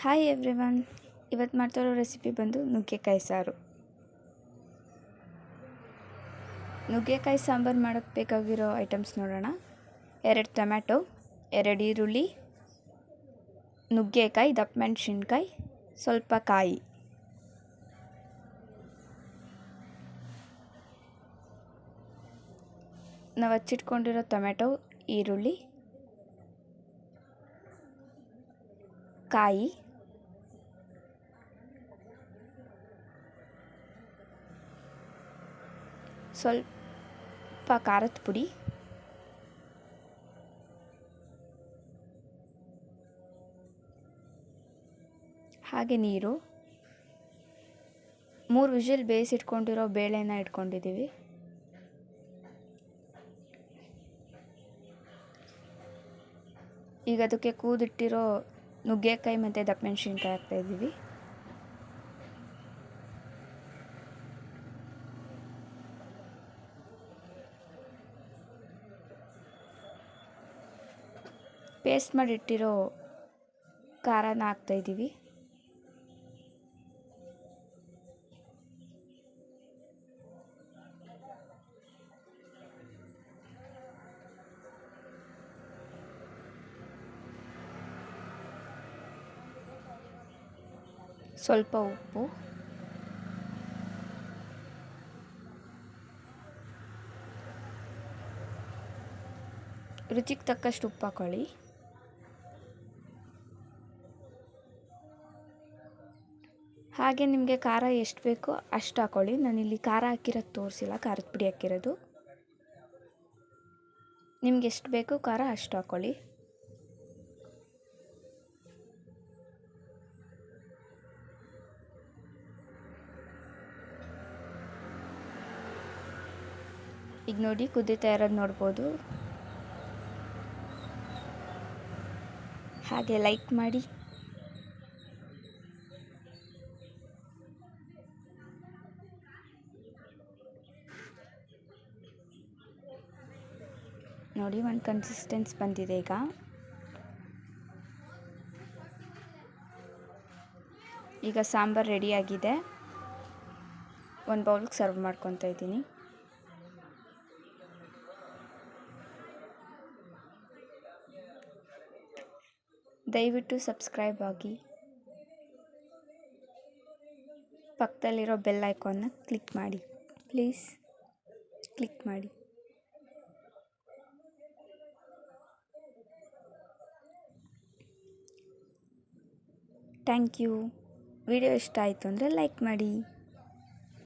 Hi everyone ಇವತ್ತು ಮಾಡ್ತಿರೋ recipe ಬಂದು ನುಗ್ಗೆಕಾಯಿ ಸಾರು. ನುಗ್ಗೆಕಾಯಿ ಸಾಂಬಾರು ಮಾಡೋಕ್ಕೆ ಬೇಕಾಗಿರೋ ಐಟಮ್ಸ್ ನೋಡೋಣ. ಎರಡು ಟೊಮ್ಯಾಟೊ, ಎರಡು ಈರುಳ್ಳಿ, ನುಗ್ಗೆಕಾಯಿ, ದಪ್ಪ ಮೆಣಸಿನ್ಕಾಯಿ, ಸ್ವಲ್ಪ ಕಾಯಿ. ನಾವು ಹಚ್ಚಿಟ್ಕೊಂಡಿರೋ ಟೊಮ್ಯಾಟೊ, ಈರುಳ್ಳಿ, ಕಾಯಿ. ಸ್ವಲ್ಪ ಖಾರದ ಪುಡಿ. ಹಾಗೆ ನೀರು. ಮೂರು ವಿಷಲ್ ಬೇಯಿಸಿಟ್ಕೊಂಡಿರೋ ಬೇಳೆನ ಇಟ್ಕೊಂಡಿದ್ದೀವಿ. ಈಗ ಅದಕ್ಕೆ ಕೂದಿಟ್ಟಿರೋ ನುಗ್ಗೆಕಾಯಿ ಮತ್ತು ದಪ್ಪ ಮೆಣಸಿನ್ಕಾಯಿ ಹಾಕ್ತಾಯಿದ್ದೀವಿ ಪೇಸ್ಟ್ ಮಾಡಿಟ್ಟಿರೋ ಖಾರನ ಹಾಕ್ತಾಯಿದ್ದೀವಿ ಸ್ವಲ್ಪ ಉಪ್ಪು. ರುಚಿಗೆ ತಕ್ಕಷ್ಟು ಉಪ್ಪು ಹಾಕೊಳ್ಳಿ. ಹಾಗೆ ನಿಮಗೆ ಖಾರ ಎಷ್ಟು ಬೇಕೋ ಅಷ್ಟು ಹಾಕೊಳ್ಳಿ. ನಾನಿಲ್ಲಿ ಖಾರ ಹಾಕಿರೋದು ತೋರಿಸಿಲ್ಲ, ಖಾರದ ಪುಡಿ ಹಾಕಿರೋದು. ನಿಮ್ಗೆ ಎಷ್ಟು ಬೇಕೋ ಖಾರ ಅಷ್ಟು ಹಾಕೊಳ್ಳಿ. ಈಗ ನೋಡಿ ಕುದೀತಾ ಇರೋದು ನೋಡ್ಬೋದು. ಹಾಗೆ ಲೈಕ್ ಮಾಡಿ. ನೋಡಿ, ಒಂದು ಕನ್ಸಿಸ್ಟೆನ್ಸ್ ಬಂದಿದೆ ಈಗ. ಈಗ ಸಾಂಬಾರು ರೆಡಿಯಾಗಿದೆ ಒಂದು ಬೌಲ್ಗೆ ಸರ್ವ್ ಮಾಡ್ಕೊತಾ ಇದ್ದೀನಿ. ದಯವಿಟ್ಟು ಸಬ್ಸ್ಕ್ರೈಬ್ ಆಗಿ. ಪಕ್ಕದಲ್ಲಿರೋ ಬೆಲ್ ಐಕಾನ್ನ ಕ್ಲಿಕ್ ಮಾಡಿ. ಪ್ಲೀಸ್ ಕ್ಲಿಕ್ ಮಾಡಿ. Thank you. ವಿಡಿಯೋ ಇಷ್ಟ ಆಯಿತು ಅಂದರೆ ಲೈಕ್ ಮಾಡಿ.